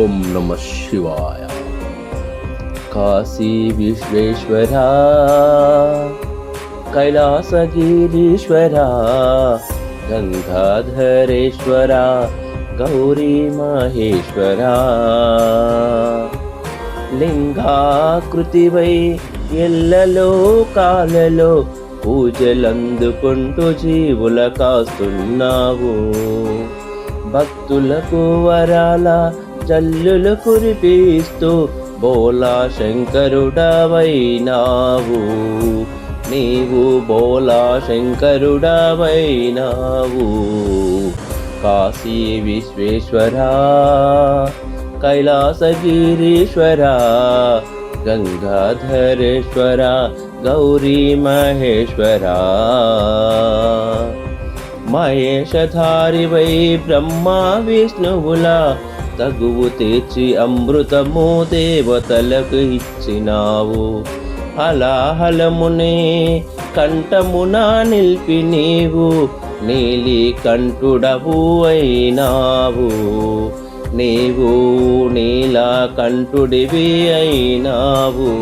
ఓం నమ శివాయ కాశీ విశ్వేశ్వర కైలాసగిరీశ్వర గంగాధరేశ్వర గౌరీ మహేశ్వర లింగాకృతివై ఎల్లలో కాలలో పూజలందుకుంటూ జీవుల కాస్తున్నావు. భక్తులకు వరాల జల్లులు కురిపిస్తూ బోలా శంకరుడవైనావు. నీవు బోలా శంకరుడవైనావు. కాశీ విశ్వేశ్వర కైలాసగిరీశ్వర గంగాధరేశ్వర గౌరీ మహేశ్వర. మహేషధారివై బ్రహ్మ విష్ణువులా తగువు తీర్చి అమృతము దేవతలకు ఇచ్చినావు. హలాహలమునే కంఠమున నిలిపి నీవు నీలి కంఠుడవు అయినావు. నీవు నీలా కంఠుడివి అయినావు.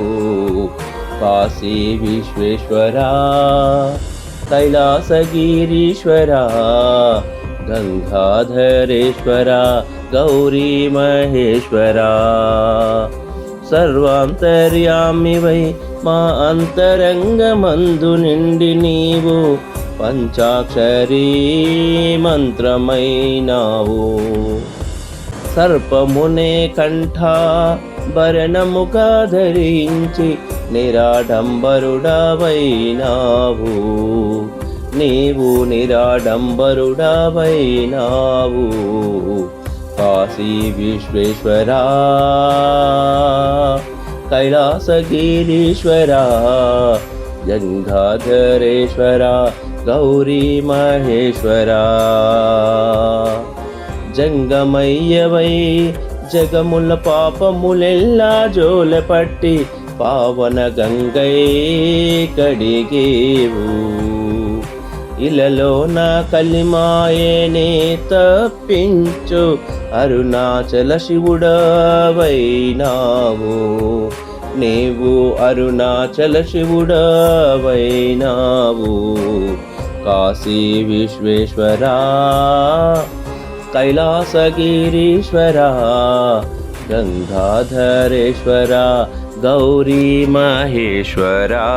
కాశీ విశ్వేశ్వరా కైలాసగిరీశ్వరా గంగాధరేశ్వర గౌరీ మహేశ్వర సర్వాంతర్యామి వై మా అంతరంగమందు నిండి నీవు పంచాక్షరీ మంత్రమైనావు సర్పమునే కంఠ భరణముగా ధరించి నిరాడంబరుడవైనావు నీవు నిరాడంబరుడవైనావు. కాశీ విశ్వేశ్వరా. కైలాసగిరీశ్వరా. గంగాధరేశ్వర గౌరీ మహేశ్వరా జంగమయ్యవై జగముల పాపములెల్లా జోలపట్టి పావన గంగై కడిగేవు. ఇలలో నా కలిమాయనే తప్పించు. అరుణాచల శివుడవైనావు. నీవు అరుణాచల శివుడవైనావు. కాశీ విశ్వేశ్వరా కైలాసగిరీశ్వరా గంగాధరేశ్వరా గౌరీ మహేశ్వరా.